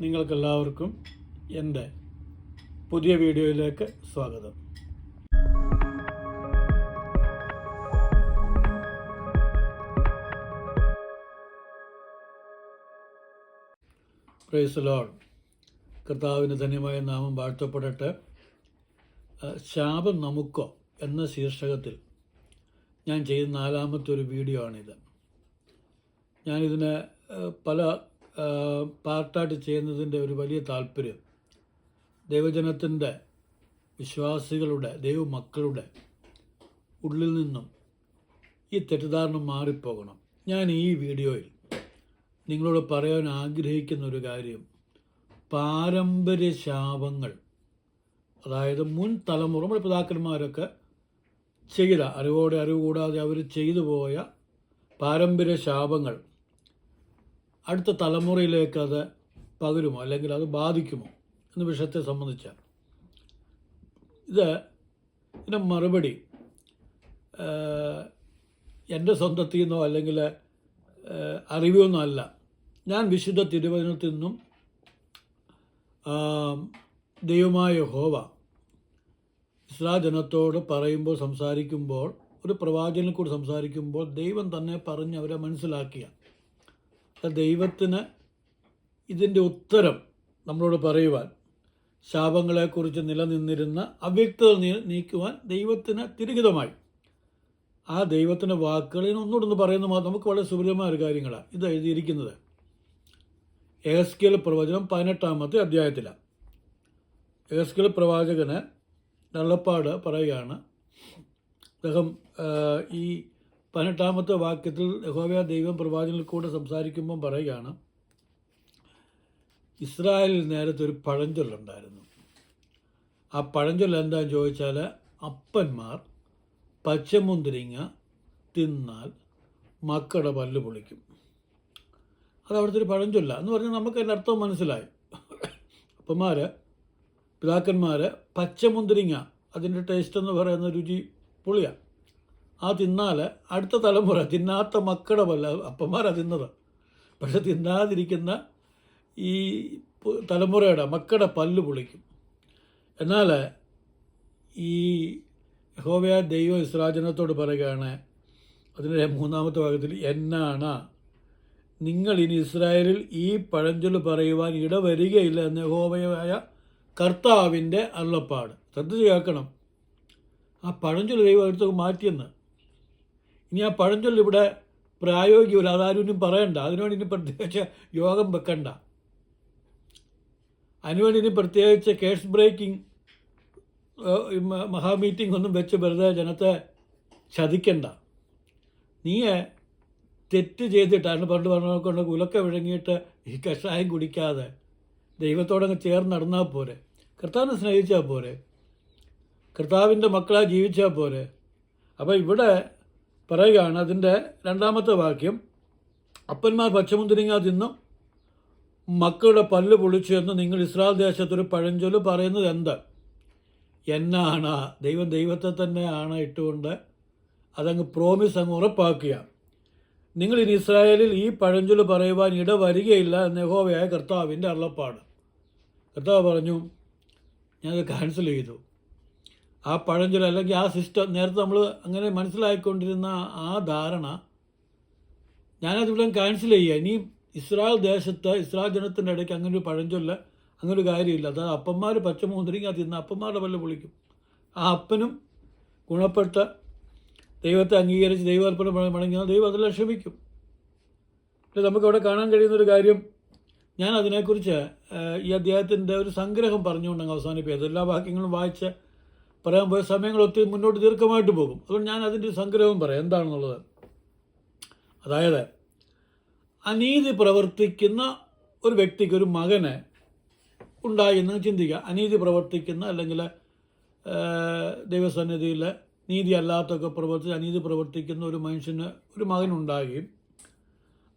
നിങ്ങൾക്കെല്ലാവർക്കും എന്റെ പുതിയ വീഡിയോയിലേക്ക് സ്വാഗതം. പ്രൈസ് ലോഡ് കർത്താവിന് ധന്യമായ നാമം വാഴ്ത്തപ്പെടട്ടെ. ശാപം നമുക്കോ എന്ന ശീർഷകത്തിൽ ഞാൻ ചെയ്ത നാലാമത്തെ ഒരു വീഡിയോ ആണിത്. ഞാനിതിനെ പല പാർട്ടായിട്ട് ചെയ്യുന്നതിന്റെ ഒരു വലിയ താല്പര്യം ദൈവജനത്തിന്റെ വിശ്വാസികളുടെ ദൈവമക്കളുടെ ഉള്ളിൽ നിന്നും ഈ തെറ്റിദ്ധാരണ മാറിപ്പോകണം. ഞാൻ ഈ വീഡിയോയിൽ നിങ്ങളോട് പറയാൻ ആഗ്രഹിക്കുന്ന ഒരു കാര്യം പാരമ്പര്യ ശാപങ്ങൾ അതായത് മുൻ തലമുറ നമ്മുടെ പിതാക്കന്മാരൊക്കെ ചെയ്ത അറിവോടെ അറിവ് കൂടാതെ അവർ ചെയ്തു പോയ പാരമ്പര്യ ശാപങ്ങൾ അടുത്ത തലമുറയിലേക്ക് അത് പകരുമോ? അല്ലെങ്കിൽ അത് ബാധിക്കുമോ? എന്ന വിഷയത്തെ സംബന്ധിച്ച ഇത് ഇതിന്റെ മറുപടി എന്റെ സ്വന്തത്തിൽ നിന്നോ അല്ലെങ്കിൽ അറിവൊന്നും അല്ല. ഞാൻ വിശുദ്ധ തിരുവചനത്തിൽ നിന്നും ദൈവമായ ഹോവ ഇസ്രാ ജനത്തോട് പറയുമ്പോൾ സംസാരിക്കുമ്പോൾ ഒരു പ്രവാചകനെ കൂടി സംസാരിക്കുമ്പോൾ ദൈവം തന്നെ പറഞ്ഞ് അവരെ മനസ്സിലാക്കിയ ദൈവത്തിന് ഇതിന്റെ ഉത്തരം നമ്മളോട് പറയുവാൻ ശാപങ്ങളെക്കുറിച്ച് നിലനിന്നിരുന്ന അവ്യക്തത നീക്കുവാൻ ദൈവത്തിന് തിരുഹിതമായി. ആ ദൈവത്തിന്റെ വാക്കുകളിൽ ഒന്നുകൂടെ ഒന്ന് പറയുന്നത് നമുക്ക് വളരെ സുപരിതമായ ഒരു കാര്യങ്ങളാണ് ഇത് എഴുതിയിരിക്കുന്നത്. എഹസ്കേൽ പ്രവചനം പതിനെട്ടാമത്തെ അധ്യായത്തിലാണ് എഹസ്കേൽ പ്രവാചകന് വെള്ളപ്പാട് പറയുകയാണ്. അദ്ദേഹം ഈ പതിനെട്ടാമത്തെ വാക്യത്തിൽ യഹോവയ ദൈവം പ്രവാചകനിൽ കൂടെ സംസാരിക്കുമ്പം പറയുകയാണ് ഇസ്രായേലിൽ നേരത്തെ ഒരു പഴഞ്ചൊല്ലുണ്ടായിരുന്നു ആ പഴഞ്ചൊല്ല എന്താണെന്ന് ചോദിച്ചാൽ അപ്പന്മാർ പച്ചമുന്തിരിങ്ങ തിന്നാൽ മക്കളുടെ പല്ല് പൊളിക്കും. അത് അവിടുത്തെ ഒരു പഴഞ്ചൊല്ല. എന്ന് പറഞ്ഞാൽ നമുക്ക് അതിന്റെ അർത്ഥം മനസ്സിലായി. അപ്പന്മാർ പിതാക്കന്മാർ പച്ചമുന്തിരിങ്ങ അതിന്റെ ടേസ്റ്റ് എന്ന് പറയുന്ന രുചി പുളിയാണ് ആ തിന്നാൽ അടുത്ത തലമുറ തിന്നാത്ത മക്കളുടെ പല്ല അപ്പന്മാരാണ് തിന്നത്. പക്ഷെ തിന്നാതിരിക്കുന്ന ഈ തലമുറയുടെ മക്കളുടെ പല്ല് പൊളിക്കും. എന്നാൽ ഈ ഹോവയ ദൈവ ഇസ്രാജനത്തോട് പറയുകയാണ് അതിന്റെ മൂന്നാമത്തെ ഭാഗത്തിൽ എന്നാണ് നിങ്ങൾ ഇനി ഇസ്രായേലിൽ ഈ പഴഞ്ചൊല്ല് പറയുവാൻ ഇടവരികയില്ല എന്ന ഹോവയായ കർത്താവിന്റെ അള്ളപ്പാട് ശ്രദ്ധ ചെയ്യാക്കണം. ആ പഴഞ്ചൊല്ല് ദൈവം അടുത്തൊക്കെ മാറ്റിയെന്ന്. ഇനി ആ പഴഞ്ചൊല്ല് ഇവിടെ പ്രായോഗികമല്ല അതാരും പറയണ്ട. അതിനുവേണ്ടി ഇനി പ്രത്യേകിച്ച് യോഗം വെക്കണ്ട. അതിനുവേണ്ടി ഇനി പ്രത്യേകിച്ച് കേസ് ബ്രേക്കിംഗ് മഹാമീറ്റിംഗ് ഒന്നും വെച്ച് വെറുതെ ജനത്തെ ചതിക്കണ്ട. നീ തെറ്റ് ചെയ്തിട്ടാണ് പണ്ട് പറഞ്ഞ കുലക്ക വിഴങ്ങിയിട്ട് ഈ കഷായം കുടിക്കാതെ ദൈവത്തോടങ്ങ് ചേർന്ന് നടന്നാൽ പോരെ? കർത്താവിനെ സ്നേഹിച്ചാൽ പോരെ? കർത്താവിന്റെ മക്കളായി ജീവിച്ചാൽ പോരെ? അപ്പോൾ ഇവിടെ പറയുകയാണ് അതിന്റെ രണ്ടാമത്തെ വാക്യം അപ്പന്മാർ പച്ചമുന്തിരിങ്ങ തിന്നും മക്കളുടെ പല്ല് പൊളിച്ചു എന്ന് നിങ്ങൾ ഇസ്രായേൽ ദേശത്തൊരു പഴഞ്ചൊല്ല് പറയുന്നത് എന്ത്? എന്നാണ്. ദൈവം ദൈവത്തെ തന്നെയാണ് ഇട്ടുകൊണ്ട് അതങ്ങ് പ്രോമിസ് അങ്ങ് ഉറപ്പാക്കുക. നിങ്ങൾ ഇനി ഇസ്രായേലിൽ ഈ പഴഞ്ചൊല്ല് പറയുവാൻ ഇട വരികയില്ല എന്ന് യഹോവയായ കർത്താവിന്റെ അള്ളപ്പാട് കർത്താവ് പറഞ്ഞു ഞാനത് ക്യാൻസൽ ചെയ്തു. ആ പഴഞ്ചൊല അല്ലെങ്കിൽ ആ സിസ്റ്റം നേരത്തെ നമ്മൾ അങ്ങനെ മനസ്സിലായിക്കൊണ്ടിരുന്ന ആ ധാരണ ഞാനത് ഇവിടെ ക്യാൻസൽ ചെയ്യുക. ഇനിയും ഇസ്രായേൽ ദേശത്ത് ഇസ്രായേൽ ജനത്തിന്റെ ഇടയ്ക്ക് അങ്ങനെ ഒരു അങ്ങനൊരു അങ്ങനെ ഒരു കാര്യമില്ല. അതായത് അപ്പന്മാർ പച്ചമുന്തിരിങ്ങ തിന്ന അപ്പന്മാരുടെ വല്ല പൊളിക്കും. ആ അപ്പനും ഗുണപ്പെട്ട ദൈവത്തെ അംഗീകരിച്ച് ദൈവാർപ്പണം മടങ്ങിയാൽ ദൈവം അതെല്ലാം ക്ഷമിക്കും. നമുക്കവിടെ കാണാൻ കഴിയുന്നൊരു കാര്യം ഞാൻ അതിനെക്കുറിച്ച് ഈ അദ്ദേഹത്തിന്റെ ഒരു സംഗ്രഹം പറഞ്ഞുകൊണ്ട് അങ്ങ് അവസാനിപ്പിച്ചത് എല്ലാ വാക്യങ്ങളും വായിച്ച് പറയാൻ പോയ സമയങ്ങൾ ഒത്തിരി മുന്നോട്ട് ദീർഘമായിട്ട് പോകും. അതുകൊണ്ട് ഞാൻ അതിന്റെ സംഗ്രഹം പറയാം. എന്താണെന്നുള്ളത്? അതായത് അനീതി പ്രവർത്തിക്കുന്ന ഒരു വ്യക്തിക്ക് ഒരു മകനെ ഉണ്ടായി എന്ന് ചിന്തിക്കുക. അനീതി പ്രവർത്തിക്കുന്ന അല്ലെങ്കിൽ ദൈവസന്നിധിയിൽ നീതി അല്ലാത്തൊക്കെ പ്രവർത്തിച്ച് അനീതി പ്രവർത്തിക്കുന്ന ഒരു മനുഷ്യന് ഒരു മകനുണ്ടാകുകയും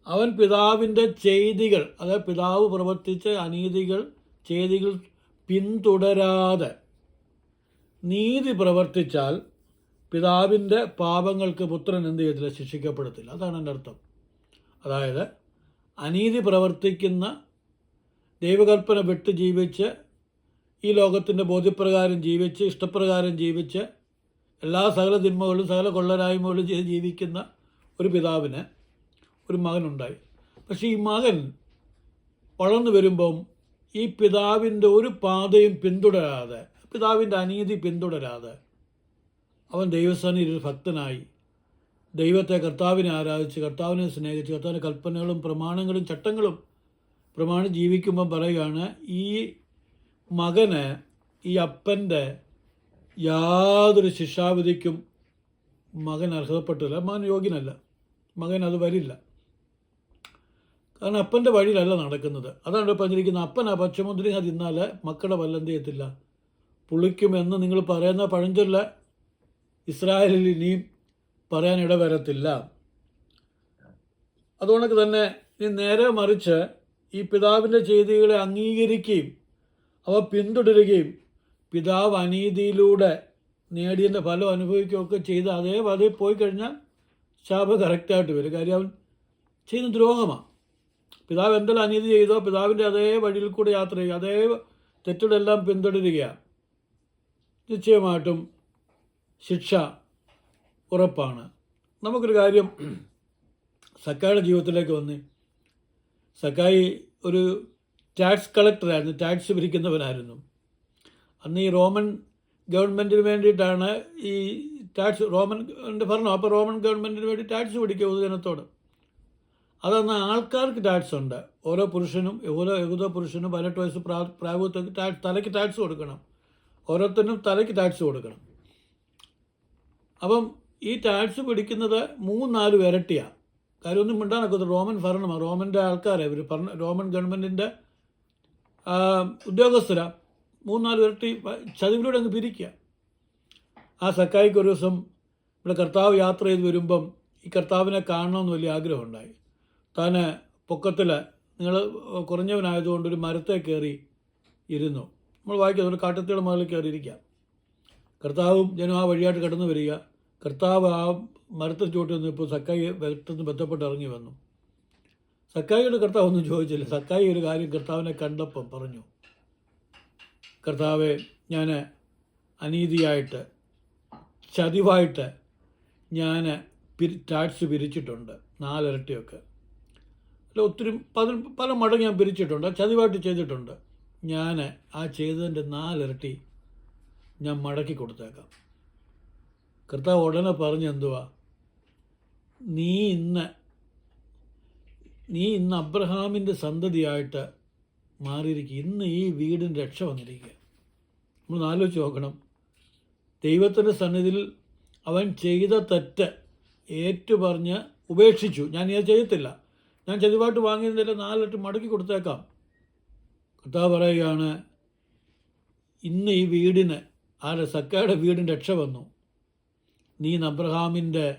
അവൻ പിതാവിന്റെ ചെയ്തികൾ അതായത് പിതാവ് പ്രവർത്തിച്ച അനീതികൾ ചെയ്തികൾ പിന്തുടരാതെ നീതി പ്രവർത്തിച്ചാൽ പിതാവിന്റെ പാപങ്ങൾക്ക് പുത്രൻ എന്ത് ചെയ്യത്തില്ല? ശിക്ഷിക്കപ്പെടത്തില്ല. അതാണ് എന്റെ അർത്ഥം. അതായത് അനീതി പ്രവർത്തിക്കുന്ന ദൈവകൽപ്പന വിട്ട് ജീവിച്ച് ഈ ലോകത്തിന്റെ ബോധ്യപ്രകാരം ജീവിച്ച് ഇഷ്ടപ്രകാരം ജീവിച്ച് എല്ലാ സകല തിന്മകളും സകല കൊള്ളരായ്മകളും ചെയ്ത് ജീവിക്കുന്ന ഒരു പിതാവിന് ഒരു മകനുണ്ടായി. പക്ഷേ ഈ മകൻ വളർന്നു വരുമ്പം ഈ പിതാവിന്റെ ഒരു പാതയും പിന്തുടരാതെ പിതാവിന്റെ അനീതി പിന്തുടരാതെ അവൻ ദൈവസേനയിൽ ഒരു ഭക്തനായി ദൈവത്തെ കർത്താവിനെ ആരാധിച്ച് കർത്താവിനെ സ്നേഹിച്ച് കർത്താവിന്റെ കൽപ്പനകളും പ്രമാണങ്ങളും ചട്ടങ്ങളും പ്രമാണം ജീവിക്കുമ്പോൾ പറയുകയാണ് ഈ മകന് ഈ അപ്പന്റെ യാതൊരു ശിക്ഷാവിധിക്കും മകൻ അർഹതപ്പെട്ടില്ല. മകൻ യോഗ്യനല്ല. മകൻ അത് വരില്ല. കാരണം അപ്പന്റെ വഴിയിലല്ല നടക്കുന്നത്. അതാണ് പറഞ്ഞിരിക്കുന്നത്. അപ്പൻ ആ പച്ചമുന്തിരി തിന്നാൽ മക്കളുടെ വല്ലന്ത് ചെയ്യത്തില്ല? പുളിക്കുമെന്ന് നിങ്ങൾ പറയുന്ന പഴഞ്ചൊല്ല ഇസ്രായേലിൽ ഇനിയും പറയാൻ ഇടവരത്തില്ല. അതുകൊണ്ടൊക്കെ തന്നെ നീ നേരെ മറിച്ച് ഈ പിതാവിന്റെ ചെയ്തികളെ അംഗീകരിക്കുകയും അവ പിന്തുടരുകയും പിതാവ് അനീതിയിലൂടെ നേടിയതിന്റെ ഫലം അനുഭവിക്കുകയൊക്കെ ചെയ്ത് അതേ പതിൽ പോയി കഴിഞ്ഞാൽ ശാപ കറക്റ്റായിട്ട് വരും. കാര്യം അവൻ ചെയ്യുന്ന ദ്രോഹമാണ്. പിതാവ് എന്തെല്ലാം അനീതി ചെയ്തോ പിതാവിന്റെ അതേ വഴിയിൽ കൂടെ യാത്ര ചെയ്യുക അതേ തെറ്റുകളെല്ലാം പിന്തുടരുകയാണ്. നിശ്ചയമായിട്ടും ശിക്ഷ ഉറപ്പാണ്. നമുക്കൊരു കാര്യം സക്കായുടെ ജീവിതത്തിലേക്ക് വന്ന് സക്കായി ഒരു ടാക്സ് കളക്ടറായിരുന്നു ടാക്സ് പിരിക്കുന്നവനായിരുന്നു അന്ന് ഈ റോമൻ ഗവൺമെന്റിന് വേണ്ടിയിട്ടാണ് ഈ ടാക്സ് റോമൻ ഭരണം. അപ്പോൾ റോമൻ ഗവൺമെന്റിന് വേണ്ടി ടാക്സ് പിടിക്കുക പൊതുജനത്തോട്. അതന്ന് ആൾക്കാർക്ക് ടാക്സ് ഉണ്ട്. ഓരോ പുരുഷനും ഓരോ യഹൂദ പുരുഷനും പതിനെട്ട് വയസ്സ് പ്രാ പ്രായത്തിൽ ടാക്സ് തലയ്ക്ക് ടാക്സ് കൊടുക്കണം. ഓരോരുത്തരും തലയ്ക്ക് ടാക്സ് കൊടുക്കണം. അപ്പം ഈ ടാക്സ് പിടിക്കുന്നത് മൂന്നാൽ ഇരട്ടിയാണ് കാര്യമൊന്നും മിണ്ടാനൊക്കത്ത് റോമൻ ഭരണമാണ് റോമന്റെ ആൾക്കാരെ ഇവർ ഭരണ റോമൻ ഗവൺമെന്റിന്റെ ഉദ്യോഗസ്ഥരാ. മൂന്നാൽ ഇരട്ടി ചതിവിലൂടെ അങ്ങ് പിരിക്കുക ആ സക്കായിക്ക് ഒരു ദിവസം ഇവിടെ കർത്താവ് യാത്ര ചെയ്ത് വരുമ്പം ഈ കർത്താവിനെ കാണണമെന്ന് വലിയ ആഗ്രഹമുണ്ടായി. താൻ പൊക്കത്തിൽ നിങ്ങൾ കുറഞ്ഞവനായതുകൊണ്ട് ഒരു മരത്തെ കയറി ഇരുന്നു. വായിക്കുന്നത് ഒരു കാട്ടത്തിയുടെ മുകളിൽ കയറിയിരിക്കാം കർത്താവും ജനം ആ വഴിയായിട്ട് കടന്നു വരിക. കർത്താവ് ആ മരത്തിൽ ചോട്ടിൽ നിന്ന് ഇപ്പോൾ സക്കായി വെട്ടന്ന് ബന്ധപ്പെട്ട് ഇറങ്ങി വന്നു. സക്കായിയുടെ കർത്താവ് ഒന്നും ചോദിച്ചില്ല. സക്കായി ഒരു കാര്യം കർത്താവിനെ കണ്ടപ്പം പറഞ്ഞു. കർത്താവെ ഞാൻ അനീതിയായിട്ട് ചതിവായിട്ട് ഞാൻ പിരി ടാക്സ് പിരിച്ചിട്ടുണ്ട്. നാലിരട്ടിയൊക്കെ. അല്ല ഒത്തിരി പല മടങ്ങ് ഞാൻ പിരിച്ചിട്ടുണ്ട്. ചതിവായിട്ട് ചെയ്തിട്ടുണ്ട്. ഞാൻ ആ ചെയ്തതിന്റെ നാലിരട്ടി ഞാൻ മടക്കി കൊടുത്തേക്കാം. കർത്താവ് ഉടനെ പറഞ്ഞെന്തുവാ നീ ഇന്ന് നീ ഇന്ന് അബ്രഹാമിന്റെ സന്തതിയായിട്ട് മാറിയിരിക്കുക ഇന്ന് ഈ വീടിന് രക്ഷ വന്നിരിക്കുക നമ്മൾ ആലോചിച്ച് നോക്കണം. ദൈവത്തിന്റെ സന്നിധിയിൽ അവൻ ചെയ്ത തെറ്റ് ഏറ്റുപറഞ്ഞ് ഉപേക്ഷിച്ചു. ഞാൻ ഇത് ചെയ്യത്തില്ല. ഞാൻ ചെതുവായിട്ട് വാങ്ങിയതിന്റെ നാലിട്ട് മടക്കി കൊടുത്തേക്കാം. കർത്താവ് പറയുകയാണ് ഇന്ന് ഈ വീടിന് ആരെ സക്കയുടെ വീടിന് രക്ഷ വന്നു. നീ അബ്രഹാമിന്റെ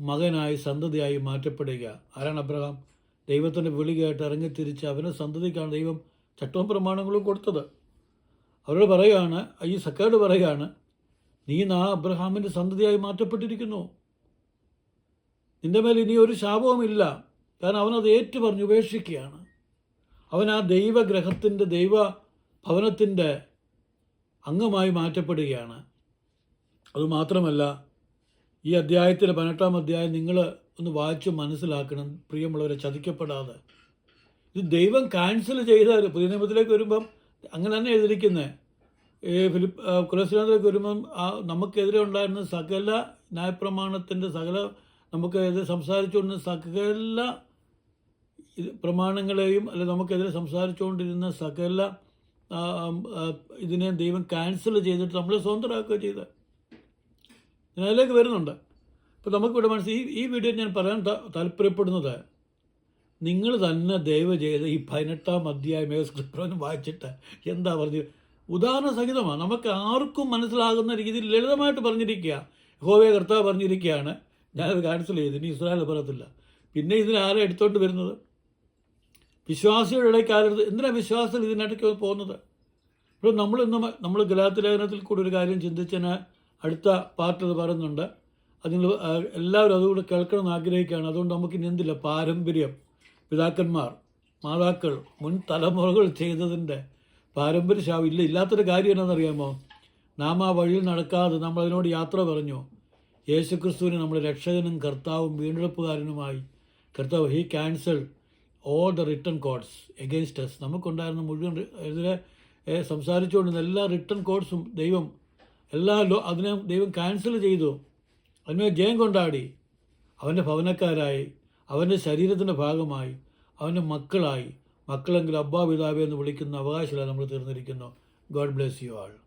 മകനായി സന്തതിയായി മാറ്റപ്പെടുക. ആരാണ് അബ്രഹാം? ദൈവത്തിന്റെ വിളി കേട്ട് ഇറങ്ങിത്തിരിച്ച് അവനെ സന്തതിക്കാണ് ദൈവം ചട്ടവും പ്രമാണങ്ങളും കൊടുത്തത്. അവരോട് പറയുകയാണ് ഈ സക്കയോട് പറയുകയാണ് നീ നാ അബ്രഹാമിന്റെ സന്തതിയായി മാറ്റപ്പെട്ടിരിക്കുന്നു. നിന്റെ മേൽ ഇനി ഒരു ശാപവുമില്ല. കാരണം അവനത് ഏറ്റു പറഞ്ഞ് ഉപേക്ഷിക്കുകയാണ്. അവൻ ആ ദൈവഗ്രഹത്തിന്റെ ദൈവ ഭവനത്തിന്റെ അംഗമായി മാറ്റപ്പെടുകയാണ്. അതുമാത്രമല്ല ഈ അധ്യായത്തിലെ പതിനെട്ടാം അധ്യായം നിങ്ങൾ ഒന്ന് വായിച്ച് മനസ്സിലാക്കണം. പ്രിയമുള്ളവരെ ചതിക്കപ്പെടാതെ. ഇത് ദൈവം ക്യാൻസൽ ചെയ്താൽ പുതിയ നിയമത്തിലേക്ക് വരുമ്പം അങ്ങനെ തന്നെ എഴുതിയിരിക്കുന്നത് ഈ ഫിലിപ്പ് കുലശ്രീനാഥിലേക്ക് വരുമ്പം ആ നമുക്കെതിരെ ഉണ്ടായിരുന്ന സകല ന്യായപ്രമാണത്തിന്റെ സകല നമുക്ക് സംസാരിച്ചുകൊണ്ടിരുന്ന സകല ഇത് പ്രമാണങ്ങളെയും അല്ലെ നമുക്കെതിരെ സംസാരിച്ചുകൊണ്ടിരുന്ന സകല ഇതിനെ ദൈവം ക്യാൻസൽ ചെയ്തിട്ട് നമ്മളെ സ്വതന്ത്രമാക്കുക ചെയ്ത്. അതിലേക്ക് വരുന്നുണ്ട്. അപ്പോൾ നമുക്കിവിടെ മനസ്സിൽ ഈ വീഡിയോ ഞാൻ പറയാൻ താല്പര്യപ്പെടുന്നത് നിങ്ങൾ തന്നെ ദയവ് ചെയ്ത് ഈ പതിനെട്ടാം അധ്യായം സ്ക്രിപ്റ്റ് വായിച്ചിട്ട് എന്താ പറഞ്ഞത്? ഉദാഹരണ സഹിതമാണ് നമുക്ക് ആർക്കും മനസ്സിലാകുന്ന രീതിയിൽ ലളിതമായിട്ട് പറഞ്ഞിരിക്കുക. ഹോവേ കർത്താവ് പറഞ്ഞിരിക്കുകയാണ് ഞാനത് ക്യാൻസൽ ചെയ്തു ഇനി ഇസ്രായേൽ പറയത്തില്ല. പിന്നെ ഇതിനാരെ എടുത്തോണ്ട് വരുന്നത്? വിശ്വാസികളുടെ ഇടയ്ക്ക് എന്തിനാണ് വിശ്വാസത്തിൽ ഇതിനിടയ്ക്ക് പോകുന്നത്? ഇപ്പോൾ നമ്മൾ ഇന്ന് നമ്മൾ ഗലാത്തിലേഖനത്തിൽ കൂടി ഒരു കാര്യം ചിന്തിച്ചതിന് അടുത്ത പാർട്ട് അത് പറയുന്നുണ്ട് അതിന് എല്ലാവരും അതുകൂടെ കേൾക്കണം എന്ന് ആഗ്രഹിക്കുകയാണ്. അതുകൊണ്ട് നമുക്ക് ഇനി എന്തില്ല? പാരമ്പര്യം. പിതാക്കന്മാർ മാതാക്കൾ മുൻ തലമുറകൾ ചെയ്തതിന്റെ പാരമ്പര്യ ശാപം ഇല്ല. ഇല്ലാത്തൊരു കാര്യം എന്നാണെന്നറിയാമോ നാം ആ വഴിയിൽ നടക്കാതെ നമ്മൾ അതിനോട് യാത്ര പറഞ്ഞു. യേശുക്രിസ്തുവിനെ നമ്മുടെ രക്ഷകനും കർത്താവും വീണ്ടെടുപ്പുകാരനുമായി. കർത്താവ് he cancel all the written codes against us നമുക്കുണ്ടായിരുന്ന മുഴുവൻ എതിരെ സംസാരിച്ചുകൊണ്ടിരുന്ന എല്ലാ റിട്ടേൺ കോഡ്സും ദൈവം എല്ലാ ലോ അതിനെ ദൈവം ക്യാൻസൽ ചെയ്തു. അതിനെ ജയം കൊണ്ടാടി. അവന്റെ ഭവനക്കാരായി. അവന്റെ ശരീരത്തിന്റെ ഭാഗമായി. അവന്റെ മക്കളായി. മക്കളെങ്കിൽ അബ്ബാ പിതാവ് എന്ന് വിളിക്കുന്ന അവകാശമില്ല നമ്മൾ തീർന്നിരിക്കുന്നു. God bless you all